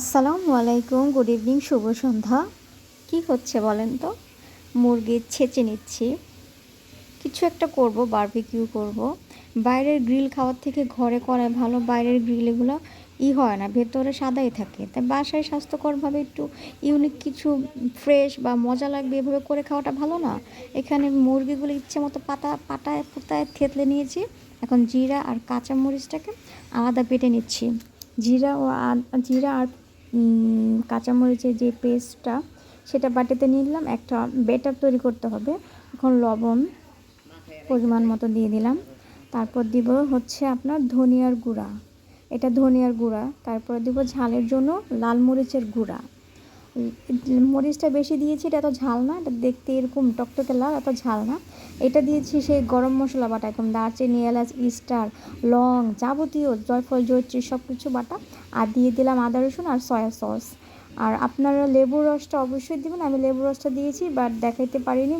আসসালামু আলাইকুম, good evening, শুভ সন্ধ্যা। কি হচ্ছে বলেন তো? মুরগি ছেঁচে নিচ্ছি। কিছু একটা করব বারবিকিউ করব। বাইরের গ্রিল খাওয়ার থেকে ঘরে করায় ভালো, বাইরের গ্রিল এগুলো ই হয় না, ভেতরে সাদাই থাকে। তাই বাসায় স্বাস্থ্যকরভাবে একটু ইউনিক কিছু ফ্রেশ বা মজা লাগবে, এভাবে করে খাওয়াটা ভালো না। এখানে মুরগিগুলো ইচ্ছে মতো পাতা পাটায় পোতায় থেতলে নিয়েছি। এখন জিরা আর কাঁচা মরিচটাকে আলাদা পেটে নিচ্ছি। জিরা ও জিরা আর কাঁচামরিচের যে পেস্টটা, সেটা বাটিতে নিলাম। একটা বেটার তৈরি করতে হবে। এখন লবণ পরিমাণ মতো দিয়ে দিলাম। তারপর দিব হচ্ছে আপনার ধনিয়ার গুঁড়া। এটা ধনিয়ার গুঁড়া। তারপর দিব ঝালের জন্য লাল মরিচের গুঁড়া। মরিচটা বেশি দিয়েছি, এটা এত ঝাল না, এটা দেখতে এরকম টকটকে লাল, এত ঝাল না। এটা দিয়েছি সেই গরম মশলা বাটা একদম দারচিনি, এলাচ, ইস্টার, লং যাবতীয় জয়ফল, জয়ত্রী সব কিছু বাটা, আর দিয়ে দিলাম আদা, রসুন আর সয়া সস। আর আপনারা লেবুর রসটা অবশ্যই দেবেন, আমি লেবুর রসটা দিয়েছি, বাট দেখাইতে পারিনি।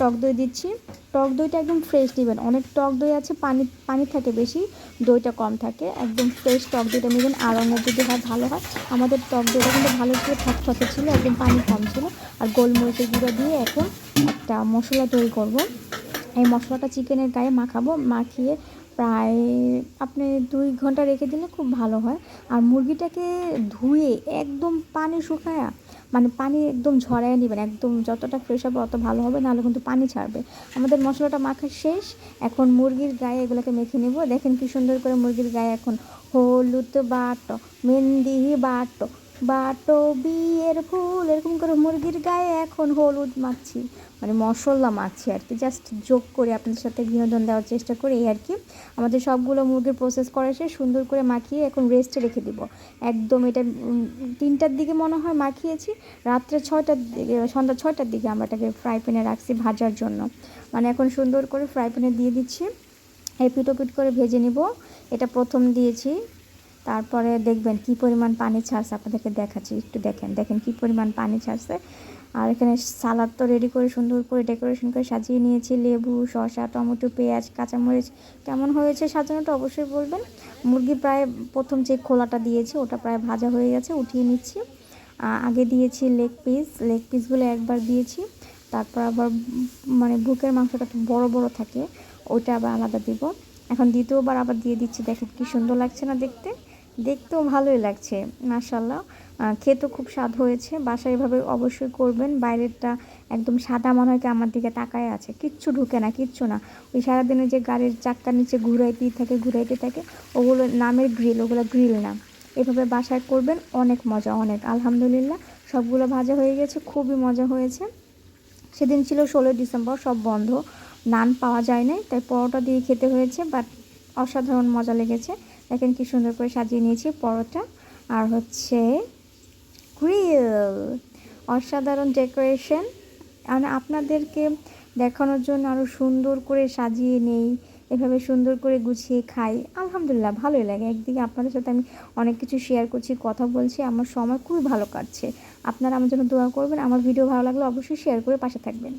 টক দই দিচ্ছি। টক দইটা একদম ফ্রেশ দিবেন। অনেক টক দই আছে, পানি পানি থাকে বেশি, দইটা কম থাকে। একদম ফ্রেশ টক দইটা নেবেন। আর যদি হয়, ভালো হয়। আমাদের টক দইটা কিন্তু ভালো করে থকথকে ছিল, একদম পানি কম ছিল। আর গোলমরিচের গুঁড়ো দিয়ে এখন একটা মশলা তৈরি করব। এই মশলাটা চিকেনের গায়ে মাখাবো, মাখিয়ে প্রায় আপনি দুই ঘণ্টা রেখে দিলে খুব ভালো হয়। আর মুরগিটাকে ধুয়ে একদম পানি শুকায়া মানে পানি একদম ঝরায় নেবেন, একদম যতটা ফ্রেশ হবে অত ভালো হবে, নাহলে কিন্তু পানি ছাড়বে। আমাদের মশলাটা মাখা শেষ, এখন মুরগির গায়ে এগুলোকে মেখে নেব। দেখেন কি সুন্দর করে মুরগির গায়ে এখন হলুদ বাট, মেহেন্দি বাটো বাটো বিয়ের ফুল, এরকম করে মুরগির গায়ে এখন হলুদ মাখছি মানে মশলা মাখছি আর কি। জাস্ট যোগ করে আপনাদের সাথে বিনোদন দেওয়ার চেষ্টা করি এই আর কি। আমাদের সবগুলো মুরগির প্রসেস করা শেষ, সুন্দর করে মাখিয়ে এখন রেস্টে রেখে দিব। একদম এটা তিনটার দিকে মনে হয় মাখিয়েছি, রাত্রে ছয়টার দিকে, সন্ধ্যা ছয়টার দিকে আমরা এটাকে ফ্রাই প্যানে রাখছি ভাজার জন্য। মানে এখন সুন্দর করে ফ্রাই প্যানে দিয়ে দিচ্ছি। এই পিটো পিট করে ভেজে নিব। এটা প্রথম দিয়েছি। তারপরে দেখবেন কি পরিমাণ পানি ছাড়ছে, আপনাদেরকে দেখাচ্ছি, একটু দেখেন দেখেন কি পরিমাণ পানি ছাড়ছে। আর এখানে সালাদ তো রেডি করে, সুন্দর করে ডেকোরেশন করে সাজিয়ে নিয়েছি, লেবু, শসা, টমেটো, পেঁয়াজ, কাঁচামরিচ, কেমন হয়েছে সাজানোটা অবশ্যই বলবেন। মুরগি প্রায় প্রথম যে খোলাটা দিয়েছি, ওটা প্রায় ভাজা হয়ে গেছে, উঠিয়ে নিচ্ছি। আগে দিয়েছি লেগ পিস লেগ পিসগুলো একবার দিয়েছি, তারপর আবার মানে বুকের মাংসটা একটু বড় বড় থাকে ওটা আবার আলাদা দিব। এখন দ্বিতীয়বার আবার দিয়ে দিচ্ছি, দেখেন কি সুন্দর লাগছে না দেখতে। দেখতেও ভালোই লাগছে মাশাল্লাহ খেতেও খুব স্বাদ হয়েছে, বাসায় এভাবে অবশ্যই করবেন। বাইরেরটা একদম সাদা মনে হয় কি আমার দিকে তাকায় আছে। কিচ্ছু ঢুকে না, কিচ্ছু না। ওই সারাদিনে যে গাড়ির চাক্কার নিচে ঘুরাইতেই থাকে, ঘুরাইতে থাকে, ওগুলো নামের গ্রিল ওগুলো গ্রিল না। এভাবে বাসায় করবেন, অনেক মজা, অনেক। আলহামদুলিল্লাহ, সবগুলো ভাজা হয়ে গেছে, খুবই মজা হয়েছে। সেদিন ছিল ষোলোই ডিসেম্বর, সব বন্ধ। নান পাওয়া যায় নাই, তাই পরোটা দিয়ে খেতে হয়েছে বাট অসাধারণ মজা লেগেছে। দেখেন কি সুন্দর করে সাজিয়ে নিয়েছি পরোটা। আর হচ্ছে গ্রিল। অসাধারণ ডেকোরেশন। মানে আপনাদেরকে দেখানোর জন্য আরও সুন্দর করে সাজিয়ে নেই, এভাবে সুন্দর করে গুছিয়ে খাই। আলহামদুলিল্লাহ, ভালোই লাগে। একদিকে আপনাদের সাথে আমি অনেক কিছু শেয়ার করছি, কথা বলছি, আমার সময় খুবই ভালো কাটছে। আপনারা আমার জন্য দোয়া করবেন। আমার ভিডিও ভালো লাগলে অবশ্যই শেয়ার করে পাশে থাকবেন।